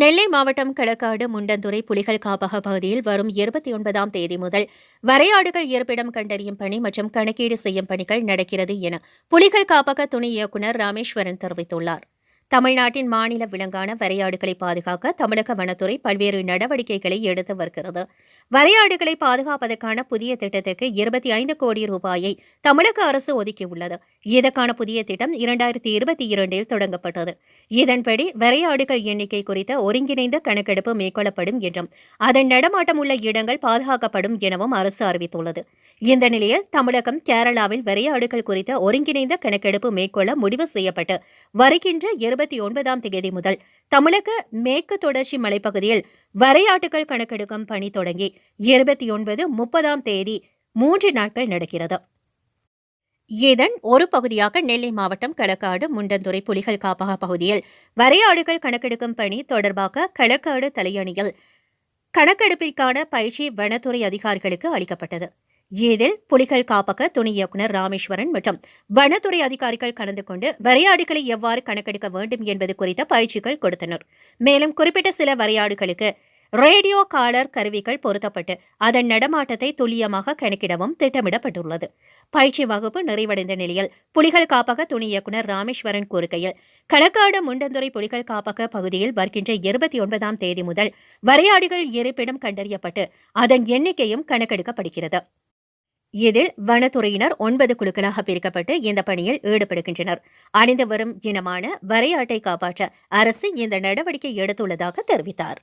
நெல்லை மாவட்டம் கிழக்காடு முண்டந்துறை புலிகள் காப்பக பகுதியில் வரும் இருபத்தி ஒன்பதாம் தேதி முதல் வரையாடுகள் இருப்பிடம் கண்டறியும் பணி மற்றும் கணக்கீடு செய்யும் பணிகள் நடக்கிறது என புலிகள் காப்பக துணை இயக்குநர் ராமேஸ்வரன் தெரிவித்துள்ளார். தமிழ்நாட்டின் மாநில விலங்கான வரையாடுகளை பாதுகாக்க தமிழக வனத்துறை பல்வேறு நடவடிக்கைகளை எடுத்து வருகிறது. வரையாடுகளை பாதுகாப்பதற்கான புதிய திட்டத்துக்கு இருபத்தி ஐந்து கோடி ரூபாயை தமிழக அரசு ஒதுக்கியுள்ளது. இதற்கான புதிய திட்டம் இரண்டாயிரத்தி இருபத்தி இரண்டில் தொடங்கப்பட்டது. இதன்படி வரையாடுகள் எண்ணிக்கை குறித்த ஒருங்கிணைந்த கணக்கெடுப்பு மேற்கொள்ளப்படும் என்றும் அதன் நடமாட்டம் உள்ள இடங்கள் பாதுகாக்கப்படும் எனவும் அரசு அறிவித்துள்ளது. இந்த நிலையில் தமிழகம் கேரளாவில் வரையாடுகள் குறித்த ஒருங்கிணைந்த கணக்கெடுப்பு மேற்கொள்ள முடிவு செய்யப்பட்டு வருகின்ற இருபத்தி ஒன்பதாம் தேதி முதல் தமிழக மேற்கு தொடர்ச்சி மலைப்பகுதியில் வரையாட்டுகள் கணக்கெடுக்கும் பணி தொடங்கி இருபத்தி ஒன்பது முப்பதாம் தேதி மூன்று நாட்கள் நடக்கிறது. இதன் ஒரு பகுதியாக நெல்லை மாவட்டம் களக்காடு முண்டந்துறை புலிகள் காப்பக பகுதியில் வரையாடுகள் கணக்கெடுக்கும் பணி தொடர்பாக களக்காடு தலையணியில் கணக்கெடுப்பிற்கான பயிற்சி வனத்துறை அதிகாரிகளுக்கு அளிக்கப்பட்டது. இதில் புலிகள் காப்பக துணை இயக்குநர் ராமேஸ்வரன் மற்றும் வனத்துறை அதிகாரிகள் கலந்து கொண்டு வரையாடுகளை எவ்வாறு கணக்கெடுக்க வேண்டும் என்பது குறித்த பயிற்சிகள் கொடுத்தனர். மேலும் குறிப்பிட்ட சில வரையாடுகளுக்கு ரேடியோ காலர் கருவிகள் பொருத்தப்பட்டு அதன் நடமாட்டத்தை துல்லியமாக கணக்கிடவும் திட்டமிடப்பட்டுள்ளது. பயிற்சி வகுப்பு நிறைவடைந்த நிலையில் புலிகள் காப்பக துணை இயக்குநர் ராமேஸ்வரன் கூறுகையில் களக்காடு முண்டந்துறை புலிகள் காப்பக பகுதியில் வருகின்ற இருபத்தி ஒன்பதாம் தேதி முதல் வரையாடுகள் இருப்பிடம் கண்டறியப்பட்டு அதன் எண்ணிக்கையும் கணக்கெடுக்கப்படுகிறது. இதில் வனத்துறையினர் ஒன்பது குழுக்களாக பிரிக்கப்பட்டு இந்த பணியில் ஈடுபடுகின்றனர். அணிந்து வரும் இனமான வரையாட்டை காப்பாற்ற அரசு இந்த நடவடிக்கை எடுத்துள்ளதாக தெரிவித்தார்.